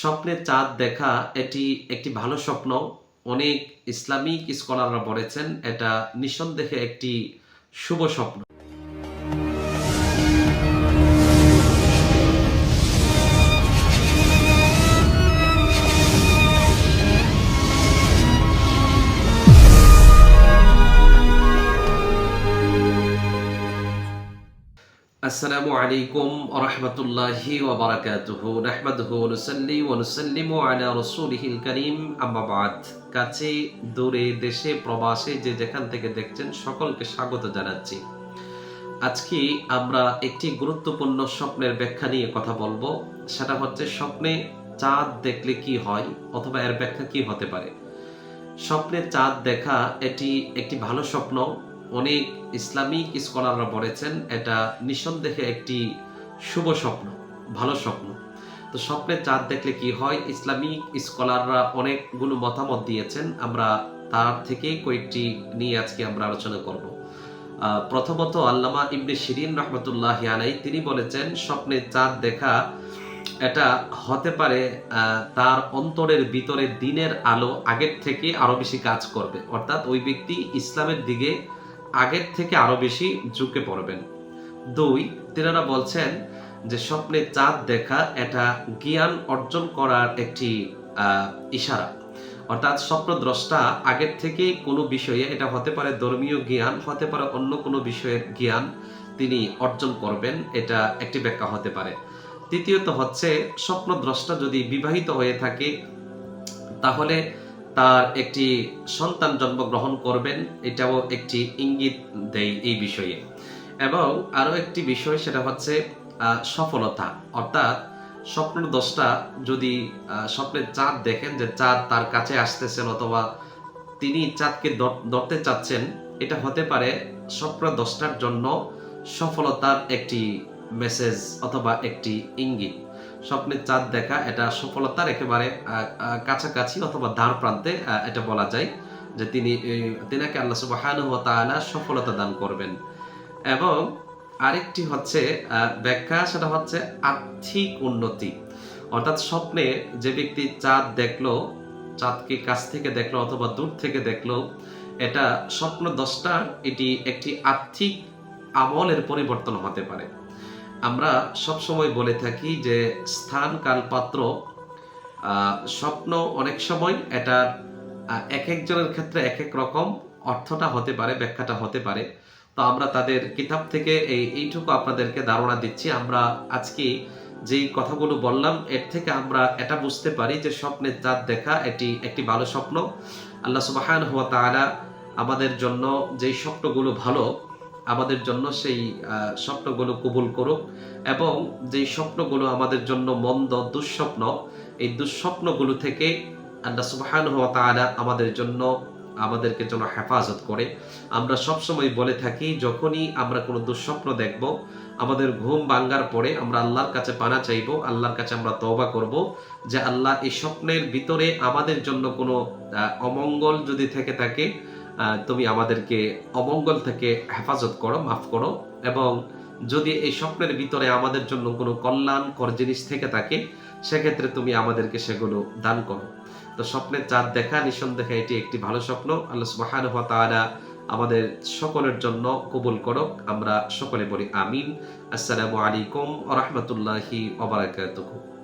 স্বপ্নে চাঁদ দেখা এটি একটি ভালো স্বপ্ন। অনেক ইসলামিক স্কলাররা বলেছেন, এটা নিঃসন্দেহে একটি শুভ স্বপ্ন। আসসালামু আলাইকুম রহমতুল্লাহি ওবরাকাতুহু নাহমাদুহু নুসাল্লি ওয়া নুসাল্লিমু আলা রাসূলিহিল কারীম। আম্মা বাদ। কাছে, দূরে, দেশে, প্রবাসে যে যেখান থেকে দেখছেন সকলকে স্বাগত জানাচ্ছি। আজকে আমরা একটি গুরুত্বপূর্ণ স্বপ্নের ব্যাখ্যা নিয়ে কথা বলব। সেটা হচ্ছে স্বপ্নে চাঁদ দেখলে কি হয় অথবা এর ব্যাখ্যা কি হতে পারে? স্বপ্নে চাঁদ দেখা এটি একটি ভালো স্বপ্ন অনেক ইসলামিক স্কলাররা বলেছেন, এটা নিঃসন্দেহে একটি শুভ স্বপ্ন, ভালো স্বপ্ন। তো স্বপ্নের চাঁদ দেখলে কি হয়? ইসলামিক স্কলাররা অনেকগুলো মতামত দিয়েছেন। আমরা তার থেকে কয়েকটি নিয়ে আজকে আমরা আলোচনা করব। প্রথমত আল্লামা ইবনে শিরিন রহমতুল্লাহ আলাই তিনি বলেছেন, স্বপ্নে চাঁদ দেখা এটা হতে পারে তার অন্তরের ভিতরে দিনের আলো আগের থেকে আরও বেশি কাজ করবে। অর্থাৎ ওই ব্যক্তি ইসলামের দিকে আগের থেকে আরও বেশি ঝুঁকে পড়বেন। দুই, তেনারা বলছেন যে স্বপ্নে চাঁদ দেখা এটা জ্ঞান অর্জন করার একটি ইশারা। অর্থাৎ স্বপ্নদ্রষ্টা আগের থেকে কোনো বিষয়ে, এটা হতে পারে ধর্মীয় জ্ঞান, হতে পারে অন্য কোনো বিষয়ের জ্ঞান তিনি অর্জন করবেন, এটা একটি ব্যাখ্যা হতে পারে। তৃতীয়ত হচ্ছে, স্বপ্নদ্রষ্টা যদি বিবাহিত হয়ে থাকে, তাহলে তার একটি সন্তান জন্মগ্রহণ করবেন এটাও একটি ইঙ্গিত দেয় এই বিষয়ে। এবং আরও একটি বিষয় সেটা হচ্ছে সফলতা। অর্থাৎ স্বপ্নদ্রষ্টা যদি আহ, স্বপ্নের চাঁদ দেখেন যে চাঁদ তার কাছে আসতেছেন অথবা তিনি চাঁদকে ধরতে চাচ্ছেন এটা হতে পারে স্বপ্ন দশটার জন্য সফলতার একটি মেসেজ অথবা একটি ইঙ্গিত। স্বপ্নের চাঁদ দেখা, এটা সফলতার একেবারে কাছাকাছি অথবা দ্বার প্রান্তে এটা বলা যায় যে তিনি তিনাকে আল্লাহ সুবহানাহু ওয়া তাআলা সফলতা দান করবেন। এবং আরেকটি হচ্ছে ব্যাখ্যা, সেটা হচ্ছে আর্থিক উন্নতি। অর্থাৎ স্বপ্নে যে ব্যক্তি চাঁদ দেখল, চাঁদকে কাছ থেকে দেখল অথবা দূর থেকে দেখল, এটা স্বপ্ন দশটার এটি একটি আর্থিক আমলের পরিবর্তন হতে পারে। আমরা সব সময় বলে থাকি যে স্থান কাল পাত্র স্বপ্ন অনেক সময় এটা আহ, এক একজনের ক্ষেত্রে এক এক রকম অর্থটা হতে পারে ব্যাখ্যাটা হতে পারে। তো আমরা তাদের কিতাব থেকে এই এইটুকু আপনাদেরকে ধারণা দিচ্ছি। আমরা আজকে যেই কথাগুলো বললাম এর থেকে আমরা এটা বুঝতে পারি যে স্বপ্নের চাঁদ দেখা এটি একটি ভালো স্বপ্ন। আল্লাহ সুবাহান হুয়া তাআলা আমাদের জন্য যেই স্বপ্নগুলো ভালো আমাদের জন্য সেই স্বপ্নগুলো কবুল করুক এবং যেই স্বপ্নগুলো আমাদের জন্য মন্দ, দুঃস্বপ্ন, এই দুঃস্বপ্নগুলো থেকে আল্লাহ সুবহান ওয়া তাআলা আমাদের জন্য আমাদেরকে যেন হেফাজত করে। আমরা সবসময় বলে থাকি, যখনই আমরা কোনো দুঃস্বপ্ন দেখব, আমাদের ঘুম ভাঙ্গার পরে আমরা আল্লাহর কাছে পানা চাইব, আল্লাহর কাছে আমরা তওবা করব যে আল্লাহ এই স্বপ্নের ভিতরে আমাদের জন্য কোনো অমঙ্গল যদি থেকে থাকে তুমি আমাদেরকে অমঙ্গল থেকে হেফাজত করো, মাফ করো, এবং যদি এই স্বপ্নের ভিতরে আমাদের জন্য কোনো কল্যাণকর জিনিস থেকে থাকে, সেক্ষেত্রে তুমি আমাদেরকে সেগুলো দান করো। তো স্বপ্নের চাঁদ দেখা, নিঃসন্দেহে এটি একটি ভালো স্বপ্ন। আল্লাহ সুবহানাহু ওয়া তাআলা আমাদের সকলের জন্য কবুল করুক। আমরা সকলে বলি আমিন। আসসালামু আলাইকুম ওয়া রাহমাতুল্লাহি ওয়া বারাকাতুহু।